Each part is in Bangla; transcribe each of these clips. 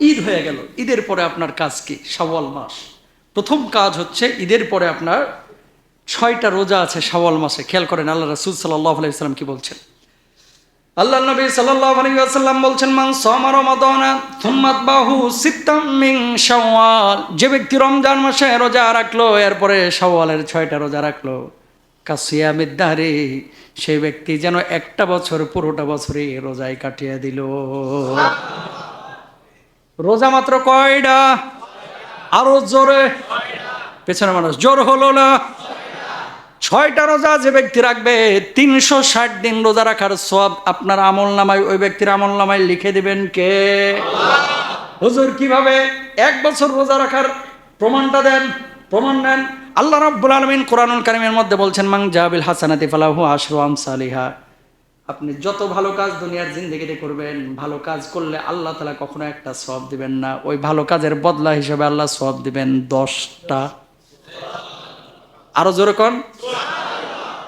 ঈদ হয়ে গেল। ঈদের পরে আপনার কাজ কি? শাওয়াল মাস। প্রথম কাজ হচ্ছে ঈদের পরে আপনার ছয়টা রোজা আছে শাওয়াল মাসে। খেয়াল করেন, আল্লাহ রাসুল সাল্লাহ আলাইসাল্লাম কি বলছেন? আল্লাহ নবী সাল্লাল্লাহু আলাইহি ওয়াসাল্লাম বলছেন, মান সামা রমাদানা থুম্মাত বাহু সিত্তাম শাওয়াল। যে ব্যক্তি রমজান মাসে রোজা রাখল, এরপরে শাওয়ালের ছয়টা রোজা রাখল। কাসিয়ামিদ দাহরি, সেই ব্যক্তি যেন একটা বছর, পুরোটা বছরই রোজায় কাটিয়ে দিল। রোজা মাত্র কয়টা আরও জোরে। পেছনে মানুষ, জোর হলো না? ছয়টা রোজা যে ব্যক্তি রাখবে, তিনশো ষাট দিন রোজা রাখার সব আপনার আমল নামায়, ওই ব্যক্তির আমল নামায় লিখে দিবেন কে? হুজুর, কীভাবে এক বছর রোজা রাখার প্রমাণটা দেন? প্রমাণ নেন। আল্লাহ রাব্বুল আলমিন কোরআনুল কারিমের মধ্যে বলছেন মাং জাহাবিল হাসানাতি ফালাহু আশরু আমসালিহা আপনি যত ভালো কাজ দুনিয়ার জিন্দগিতে করবেন, ভালো কাজ করলে আল্লাহ তালা কখনো একটা সব দিবেন না। ওই ভালো কাজের বদলা হিসেবে আল্লাহ সব দিবেন দশটা। আরও জোরে কন।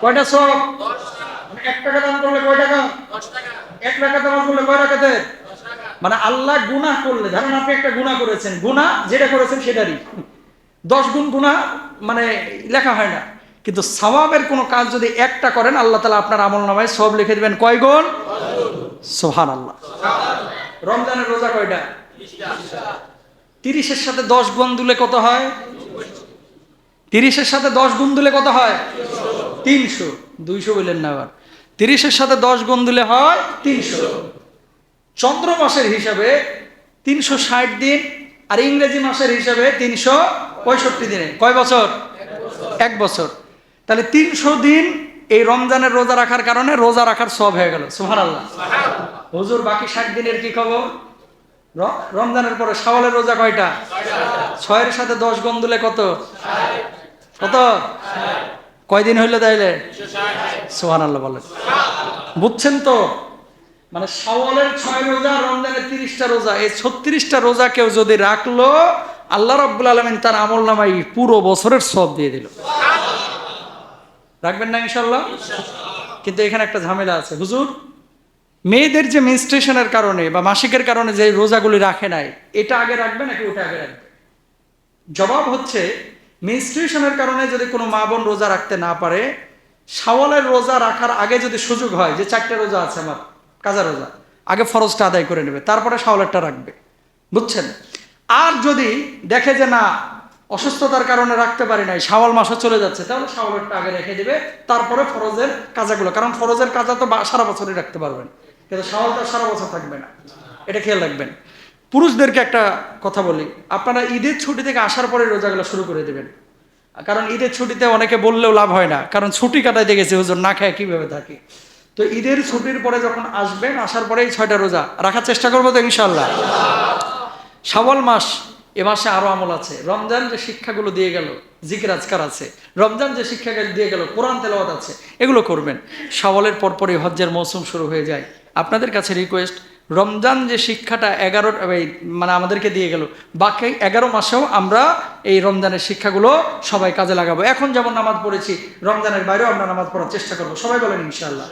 কয়টা সব করলে মানে আল্লাহ গুনাহ করলে, ধরেন আপনি একটা গুনাহ করেছেন, গুনাহ যেটা করেছেন সেটারই। দশ গুণ গুনাহ মানে লেখা হয় না। কিন্তু সওয়াবের কোনো কাজ যদি একটা করেন, আল্লাহ তালা আপনার আমল নামায় সব লিখে দেবেন কয় গুণ? সোহান আল্লাহ রমজানের রোজা কয়টা? তিরিশের সাথে দশ গুণ দিলে কত হয়? তিরিশের সাথে দশ গুণ দিলে কত হয়? তিনশো। দুইশো বললেন না আবার। তিরিশের সাথে দশ গুণ দিলে হয় তিনশো। চন্দ্র মাসের হিসাবে তিনশো ষাট দিন আর ইংরেজি মাসের হিসাবে তিনশো পঁয়ষট্টি দিনে। কয় বছর? এক বছর। তাহলে তিনশো দিন এই রমজানের রোজা রাখার কারণে রোজা রাখার সব হয়ে গেল। সুহান আল্লাহ হুজুর, বাকি ষাট দিনের কি খবর? রমজানের পরে শাওয়ালের রোজা কয়টা? ছয়ের সাথে দশ গুণ দিলে কত? কত? কয়দিন হইল তাইলে? সোহান আল্লাহ বলেন। বুঝছেন তো? মানে সাওয়ালের ছয় রোজা, রমজানের তিরিশটা রোজা, এই ছত্রিশটা রোজা কেউ যদি রাখল, আল্লাহ রব্বুল আলমিন তার আমল নামাই পুরো বছরের সব দিয়ে দিল। রাখবেন না ইনশাল্লাহ কিন্তু এখানে একটা ঝামেলা আছে। হুজুর, মেয়েদের যে মেনস্ট্রেশনের কারণে বা মাসিকের কারণে যে রোজাগুলি রাখে নাই, এটা আগে রাখবে নাকি ওটা আগে রাখবে? জবাব হচ্ছে মেনস্ট্রেশনের কারণে যদি কোনো মা বোন রোজা রাখতে না পারে, শাওয়ালের রোজা রাখার আগে যদি সুযোগ হয়, যে চারটে রোজা আছে আমার, কাজা রোজা, আগে ফরজটা আদায় করে নেবে, তারপরে শাওয়ালেরটা রাখবে। বুঝছেন? আর যদি দেখে যে না অসুস্থতার কারণে রাখতে পারি নাই। শাওয়াল মাসও চলে যাচ্ছে, তাহলে শাওয়ালেরটা আগে রেখে দেবে, তারপরে ফরজের কাজাগুলো, কারণ ফরজের কাজা তো সারা বছরই রাখতে পারবেন। কিন্তু শাওয়ালটা সারা বছর থাকবে না। এটা খেয়াল রাখবেন। পুরুষদেরকে একটা কথা বলি, আপনারা ঈদের ছুটি থেকে আসার পরে রোজাগুলো শুরু করে দেবেন। কারণ ঈদের ছুটিতে অনেকে বললেও লাভ হয় না, কারণ ছুটি কাটাইতে গেছে, হুজুর, না খায় কীভাবে থাকে? তো ঈদের ছুটির পরে যখন আসবেন, আসার পরেই ছয়টা রোজা, রাখার চেষ্টা করব তো ইনশাল্লাহ শাওয়াল মাস এ মাসে আরও আমল আছে। রমজান যে শিক্ষাগুলো দিয়ে গেল, জিকির আজকার আছে। রমজান যে শিক্ষা দিয়ে গেল, কোরআন তেলাওয়াত আছে, এগুলো করবেন। শাওয়ালের পরপরই হজ্জের মৌসুম শুরু হয়ে যায়। আপনাদের কাছে রিকোয়েস্ট রমজান যে শিক্ষাটা এগারো মানে আমাদেরকে দিয়ে গেল, বাকি এগারো মাসেও আমরা এই রমজানের শিক্ষাগুলো সবাই কাজে লাগাবো। এখন যেমন নামাজ পড়েছি, রমজানের বাইরেও আমরা নামাজ পড়ার চেষ্টা করব। সবাই বলেন ইনশাআল্লাহ।